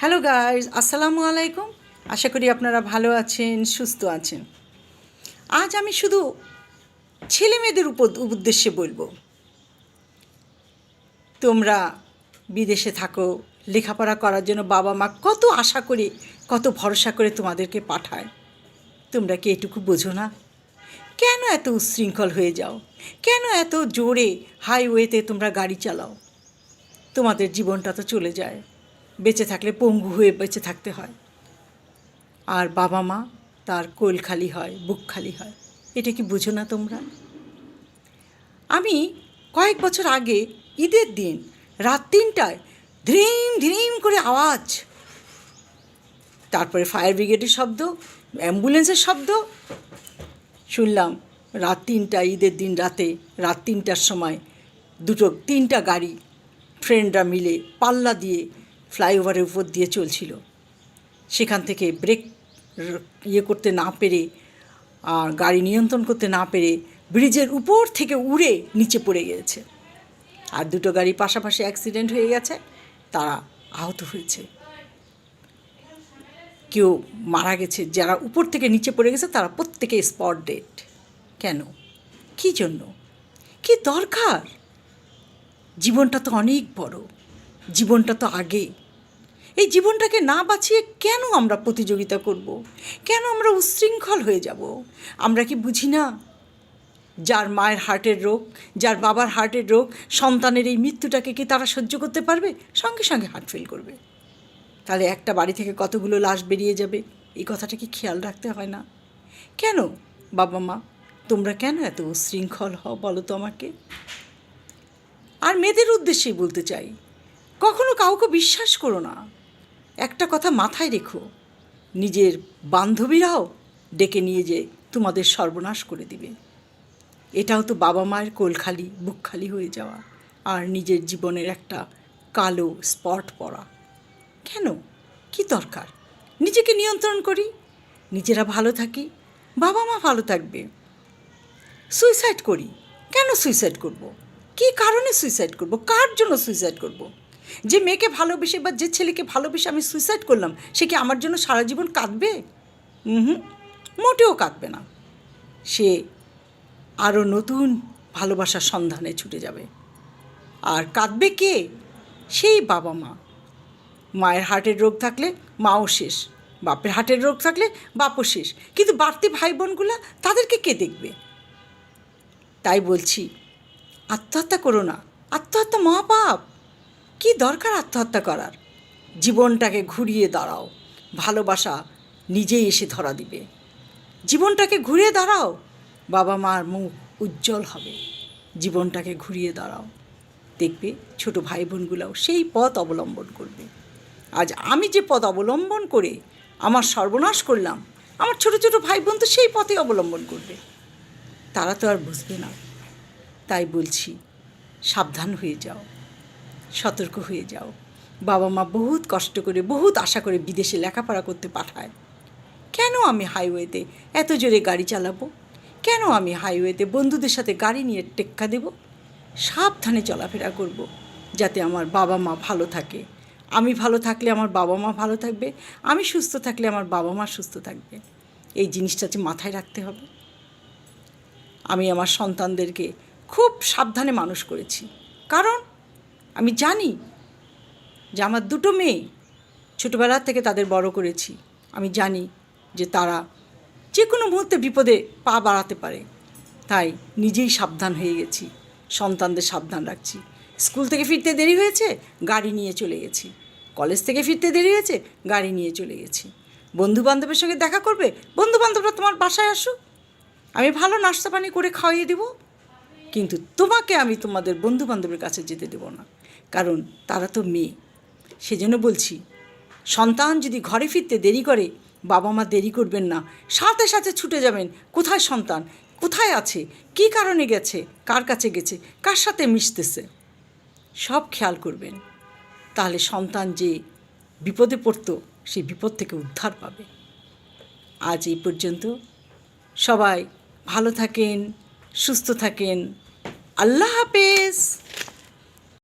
Hello guys আসসালামু আলাইকুম আশা করি আপনারা ভালো আছেন, সুস্থ আছেন। আজ আমি শুধু ছেলে মেয়েদের উদ্দেশ্যে বলব। তোমরা বিদেশে থাকো, লেখাপড়া করার জন্য বাবা মা কত আশা করে, কত ভরসা করে তোমাদেরকে পাঠায়। তোমরা কি এটুকু বোঝো না? কেন এত উচ্ছৃঙ্খল হয়ে যাও? কেন এত জোরে হাইওয়েতে তোমরা গাড়ি চালাও? তোমাদের জীবনটা তো চলে যায়। বেঁচে থাকলে পঙ্গু হয়ে বেঁচে থাকতে হয়। আর বাবা মা তার কোল খালি হয়, বুক খালি হয়। এটা কি বুঝো না তোমরা? আমি কয়েক বছর আগে ঈদের দিন রাত তিনটায় ধ্রিম ধ্রিম করে আওয়াজ, তারপরে ফায়ার ব্রিগেডের শব্দ, অ্যাম্বুলেন্সের শব্দ শুনলাম রাত তিনটা, ঈদের দিন রাতে রাত তিনটার সময় দুটো, তিনটা গাড়ি, ফ্রেন্ডরা মিলে পাল্লা দিয়ে ফ্লাইওভারের উপর দিয়ে চলছিল। সেখান থেকে ব্রেক ইয়ে করতে না পেরে আর গাড়ি নিয়ন্ত্রণ করতে না পেরে ব্রিজের উপর থেকে উড়ে নিচে পড়ে গিয়েছে। আর দুটো গাড়ি পাশাপাশি অ্যাক্সিডেন্ট হয়ে গেছে, তারা আহত হয়েছে। কেউ মারা গেছে, যারা উপর থেকে নিচে পড়ে গেছে, তারা প্রত্যেকে স্পট ডেট কেন? কী জন্য? কি দরকার? জীবনটা তো অনেক বড়। জীবনটা তো আগে। এই জীবনটাকে না বাঁচিয়ে কেন আমরা প্রতিযোগিতা করব? কেন আমরা উচ্ছৃঙ্খল হয়ে যাব? আমরা কি বুঝি না? যার মায়ের হার্টের রোগ, যার বাবার হার্টের রোগ, সন্তানের এই মৃত্যুটাকে কি তারা সহ্য করতে পারবে? সঙ্গে সঙ্গে হার্ট ফেল করবে। তাহলে একটা বাড়ি থেকে কতগুলো লাশ বেরিয়ে যাবে? এই কথাটা কি খেয়াল রাখতে হয় না। কেন, বাবা মা, তোমরা কেন এত উশৃঙ্খল হও বলো তো আমাকে? আর মেয়েদের উদ্দেশ্যেই বলতে চাই, কখনো কাউকে বিশ্বাস করো না। একটা কথা মাথায় রেখো, নিজের বান্ধবীরাও ডেকে নিয়ে যে তোমাদের সর্বনাশ করে দিবে। এটাও তো বাবা মায়ের কোলখালি বুকখালি হয়ে যাওয়া, আর নিজের জীবনের একটা কালো স্পট পড়া। কেন? কি দরকার? নিজেকে নিয়ন্ত্রণ করি, নিজেরা ভালো থাকি, বাবা মা ভালো থাকবে। সুইসাইড করি। কেন সুইসাইড করব। কী কারণে সুইসাইড করব? কার জন্য সুইসাইড করব। যে মেয়েকে ভালোবেসে বা যে ছেলেকে ভালোবেসে আমি সুইসাইড করলাম, সে কি আমার জন্য সারা জীবন কাঁদবে? হুম মোটেও কাঁদবে না। সে আরও নতুন ভালোবাসার সন্ধানে ছুটে যাবে। আর কাঁদবে কে? সেই বাবা মা। মায়ের হার্টের রোগ থাকলে মাও শেষ, বাপের হার্টের রোগ থাকলে বাপও শেষ। কিন্তু বাড়তি ভাই বোনগুলো তাদেরকে কে দেখবে? তাই বলছি, আত্মহত্যা করো না। আত্মহত্যা মহাপাপ। কি দরকার আত্মহত্যা করার? জীবনটাকে ঘুরিয়ে দাঁড়াও। ভালোবাসা নিজেই এসে ধরা দিবে। জীবনটাকে ঘুরিয়ে দাঁড়াও। বাবা মার মুখ উজ্জ্বল হবে। জীবনটাকে ঘুরিয়ে দাঁড়াও। দেখবে ছোট ভাই বোনগুলোও সেই পথ অবলম্বন করবে। আজ আমি যে পথ অবলম্বন করে আমার সর্বনাশ করলাম, আমার ছোট ছোট ভাই বোন তো সেই পথে অবলম্বন করবে। তারা তো আর বুঝবে না। তাই বলছি, সাবধান হয়ে যাও। সতর্ক হয়ে যাও। বাবা মা বহুত কষ্ট করে, বহুত আশা করে বিদেশে লেখাপড়া করতে পাঠায়। কেন আমি হাইওয়েতে এত জোরে গাড়ি চালাবো? কেন আমি হাইওয়েতে বন্ধুদের সাথে গাড়ি নিয়ে টেক্কা দেব? সাবধানে চলাফেরা করব, যাতে আমার বাবা মা ভালো থাকে। আমি ভালো থাকলে আমার বাবা মা ভালো থাকবে, আমি সুস্থ থাকলে আমার বাবা মা সুস্থ থাকবে। এই জিনিসটা যে মাথায় রাখতে হবে। আমি আমার সন্তানদেরকে খুব সাবধানে মানুষ করেছি। কারণ আমি জানি যে আমার দুটো মেয়ে ছোটোবেলা থেকে তাদের বড় করেছি। আমি জানি যে তারা যে কোনো মুহূর্তে বিপদে পা বাড়াতে পারে। তাই নিজেই সাবধান হয়ে গেছি, সন্তানদের সাবধান রাখছি। স্কুল থেকে ফিরতে দেরি হয়েছে, গাড়ি নিয়ে চলে গেছি। কলেজ থেকে ফিরতে দেরি হয়েছে, গাড়ি নিয়ে চলে গেছি। বন্ধু বান্ধবের সঙ্গে দেখা করবে বন্ধু বান্ধবরা তোমার বাসায় আসুক। আমি ভালো নাস্তা পানি করে খাওয়িয়ে দেবো। কিন্তু তোমাকে আমি তোমাদের বন্ধু বান্ধবের কাছে যেতে দেবো না। কারণ তারা তো মেয়ে। সেজন্য বলছি, সন্তান যদি ঘরে ফিরতে দেরি করে, বাবা মা দেরি করবেন না। সাথে সাথে ছুটে যাবেন। কোথায় সন্তান? কোথায় আছে? কী কারণে গেছে? কার কাছে গেছে? কার সাথে মিশতেছে? সব খেয়াল করবেন। তাহলে সন্তান যে বিপদে পড়তো, সেই বিপদ থেকে উদ্ধার পাবে। আজ এই পর্যন্ত। সবাই ভালো থাকেন, সুস্থ থাকেন। আল্লাহ হাফেজ।